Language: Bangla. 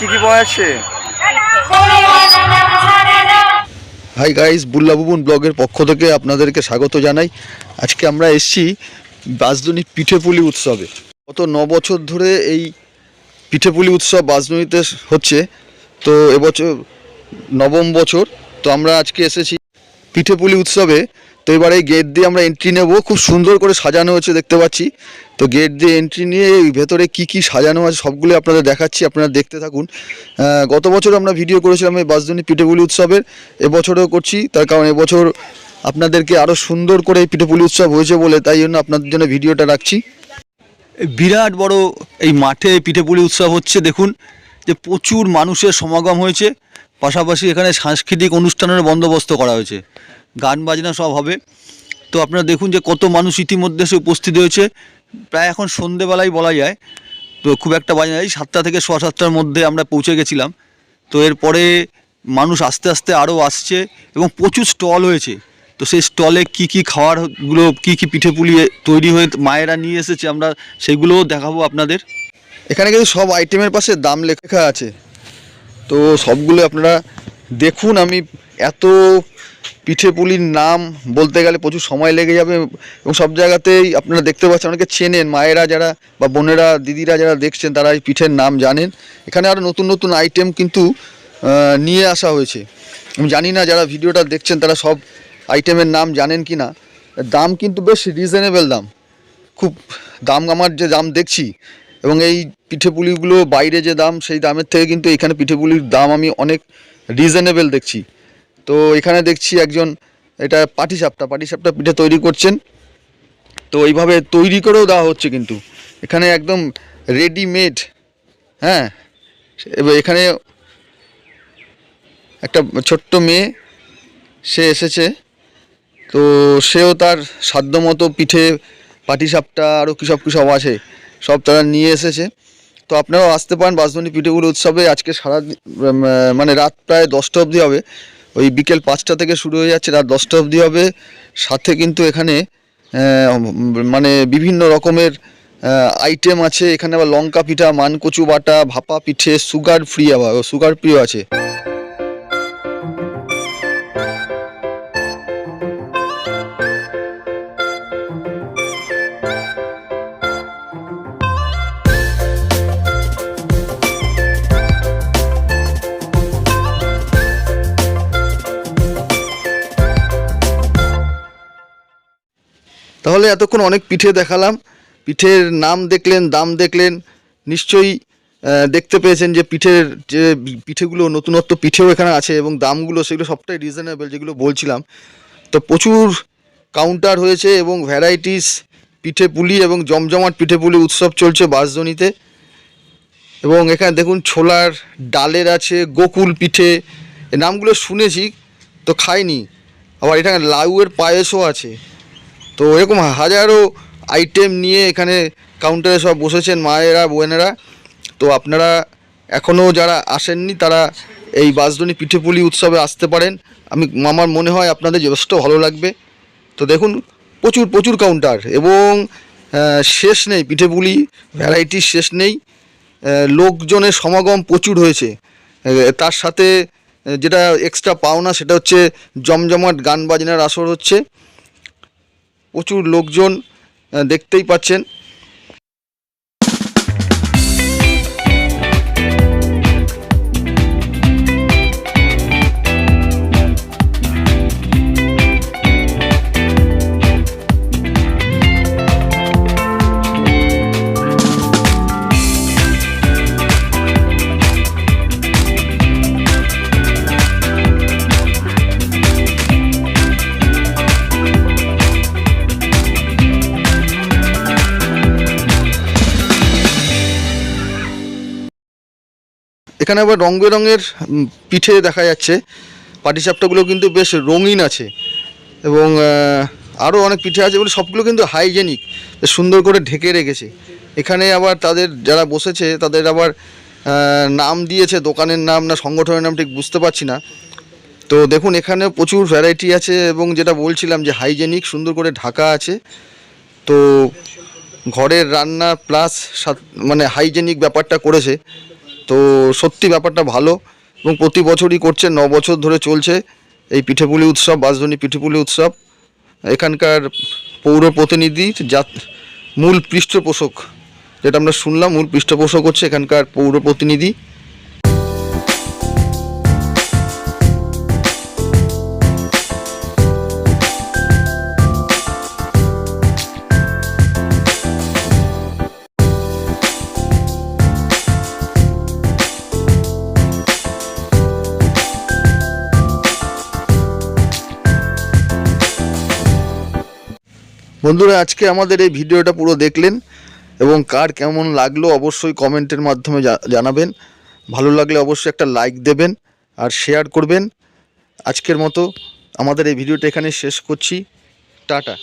কি কি পাওয়া যাচ্ছে হাই গাইস বুল্লা বুবুন ব্লগের পক্ষ থেকে আপনাদেরকে স্বাগত জানাই। আজকে আমরা এসেছি বাসদুনি পিঠেপুলি উৎসবে। গত ন বছর ধরে এই পিঠেপুলি উৎসব বাসদুনিতে হচ্ছে। তো এবছর নবম বছর। তো আমরা আজকে এসেছি পিঠেপুলি উৎসবে। তো এবার এই গেট দিয়ে আমরা এন্ট্রি নেব। খুব সুন্দর করে সাজানো হয়েছে, দেখতে পাচ্ছি। তো গেট দিয়ে এন্ট্রি নিয়ে ভেতরে কি কি সাজানো আছে সবগুলো আপনাদের দেখাচ্ছি, আপনারা দেখতে থাকুন। গত বছর আমরা ভিডিও করেছিলাম এই বাসদুনি পিঠেপুলি উৎসবের, এবছরও করছি। তার কারণ এবছর আপনাদেরকে আরও সুন্দর করে এই পিঠেপুলি উৎসব হয়েছে বলে, তাই জন্য আপনাদের জন্য ভিডিওটা রাখছি। বিরাট বড় এই মাঠে পিঠেপুলি উৎসব হচ্ছে, দেখুন। যে প্রচুর মানুষের সমাগম হয়েছে, পাশাপাশি এখানে সাংস্কৃতিক অনুষ্ঠানের বন্দোবস্ত করা হয়েছে। গান বাজনা সব হবে। তো আপনারা দেখুন যে কত মানুষ ইতিমধ্যে এসে উপস্থিত হয়েছে। প্রায় এখন সন্ধেবেলায় বলা যায়। তো খুব একটা বাজে নাই। সাতটা থেকে সোয়া সাতটার মধ্যে আমরা পৌঁছে গেছিলাম। তো এরপরে মানুষ আস্তে আস্তে আরও আসছে এবং প্রচুর স্টল হয়েছে। তো সেই স্টলে কি কি খাওয়ারগুলো, কি কি পিঠে পুলি তৈরি হয়ে মায়েরা নিয়ে এসেছে আমরা সেগুলোও দেখাবো আপনাদের। এখানে কিন্তু সব আইটেমের পাশে দাম লেখা আছে। তো সবগুলো আপনারা দেখুন, আমি এত পিঠে পুলির নাম বলতে গেলে প্রচুর সময় লেগে যাবে এবং সব জায়গাতেই আপনারা দেখতে পাচ্ছেন, অনেকে চেনেন, মায়েরা যারা বা বোনেরা, দিদিরা যারা দেখছেন, তারা এই পিঠের নাম জানেন। এখানে আরও নতুন নতুন আইটেম কিন্তু নিয়ে আসা হয়েছে। আমি জানি না যারা ভিডিওটা দেখছেন, তারা সব আইটেমের নাম জানেন কি না দাম কিন্তু বেশ রিজনেবল দাম। খুব দাম আমার যে দাম দেখছি এবং এই পিঠেপুলিগুলো বাইরে যে দাম, সেই দামের থেকে কিন্তু এখানে পিঠেপুলির দাম আমি অনেক রিজনেবল দেখছি। তো এখানে দেখছি একজন, এটা পাটিসাপটা পাটিসাপটা পিঠে তৈরি করছেন। তো এইভাবে তৈরি করেও দেওয়া হচ্ছে কিন্তু। এখানে একদম রেডিমেড হ্যাঁ। এবার এখানে একটা ছোট্ট মেয়ে, সে এসেছে। তো সেও তার সাধ্যমতো পিঠে, পাটিসাপটা আরও কী সব কী সব আছে, সব তারা নিয়ে এসেছে। তো আপনারাও আসতে পারেন বাসবনী পিঠেগুলো উৎসবে। আজকে সারা মানে রাত প্রায় দশটা অবধি হবে। ওই বিকেল পাঁচটা থেকে শুরু হয়ে যাচ্ছে, রাত দশটা অবধি হবে। সাথে কিন্তু এখানে মানে বিভিন্ন রকমের আইটেম আছে। এখানে আবার লঙ্কা পিঠা, মানকচু বাটা, ভাপা পিঠে সুগার ফ্রি আবার সুগার ফ্রিও আছে। তাহলে এতক্ষণ অনেক পিঠে দেখালাম। পিঠের নাম দেখলেন, দাম দেখলেন। নিশ্চয়ই দেখতে পেয়েছেন যে পিঠের যে পিঠেগুলো, নতুনত্ব পিঠেও এখানে আছে এবং দামগুলো সেগুলো সবটাই রিজনেবল যেগুলো বলছিলাম। তো প্রচুর কাউন্টার হয়েছে এবং ভ্যারাইটিস পিঠে পুলি এবং জমজমাট পিঠে পুলি উৎসব চলছে বাঁশজনিতে এবং এখানে দেখুন ছোলার ডালের আছে, গোকুল পিঠে। নামগুলো শুনেছি, তো খাইনি। আবার এখানে লাউয়ের পায়েসও আছে। তো এরকম হাজারো আইটেম নিয়ে এখানে কাউন্টারে সব বসেছেন মায়েরা, বোনেরা। তো আপনারা এখনও যারা আসেননি, তারা এই বাঁশদনি পিঠেপুলি উৎসবে আসতে পারেন। আমি, আমার মনে হয় আপনাদের যথেষ্ট ভালো লাগবে। তো দেখুন, প্রচুর প্রচুর কাউন্টার এবং শেষ নেই পিঠেপুলি ভ্যারাইটির শেষ নেই। লোকজনের সমাগম প্রচুর হয়েছে। তার সাথে যেটা এক্সট্রা পাওনা সেটা হচ্ছে জমজমাট গান বাজনার আসর হচ্ছে। প্রচুর লোকজন দেখতেই পাচ্ছেন। এখানে আবার রং বেরঙের পিঠে দেখা যাচ্ছে। পাটিসাপটাগুলো কিন্তু বেশ রঙিন আছে। এবং আরও অনেক পিঠে আছে বলে সবগুলো কিন্তু হাইজেনিক সুন্দর করে ঢেকে রেখেছে। এখানে আবার তাদের যারা বসেছে, তাদের আবার নাম দিয়েছে, দোকানের নাম না সংগঠনের নাম ঠিক বুঝতে পারছি না। তো দেখুন, এখানে প্রচুর ভ্যারাইটি আছে এবং যেটা বলছিলাম যে হাইজেনিক, সুন্দর করে ঢাকা আছে। তো ঘরের রান্না প্লাস মানে হাইজেনিক ব্যাপারটা করেছে। তো সত্যি ব্যাপারটা ভালো এবং প্রতি বছরই করছে, ন বছর ধরে চলছে এই পিঠেপুলি উৎসব বাঁশধনী পিঠেপুলি উৎসব। এখানকার পৌর প্রতিনিধি যা মূল পৃষ্ঠপোষক, যেটা আমরা শুনলাম মূল পৃষ্ঠপোষক হচ্ছে এখানকার পৌর প্রতিনিধি। বন্ধুরা, আজকে আমাদের এই ভিডিওটা পুরো দেখলেন এবং কার কেমন লাগল অবশ্যই কমেন্টের মাধ্যমে জানাবেন। ভালো লাগলে অবশ্যই একটা লাইক দেবেন আর শেয়ার করবেন। আজকের মতো আমাদের এই ভিডিওটা এখানে শেষ করছি। টাটা।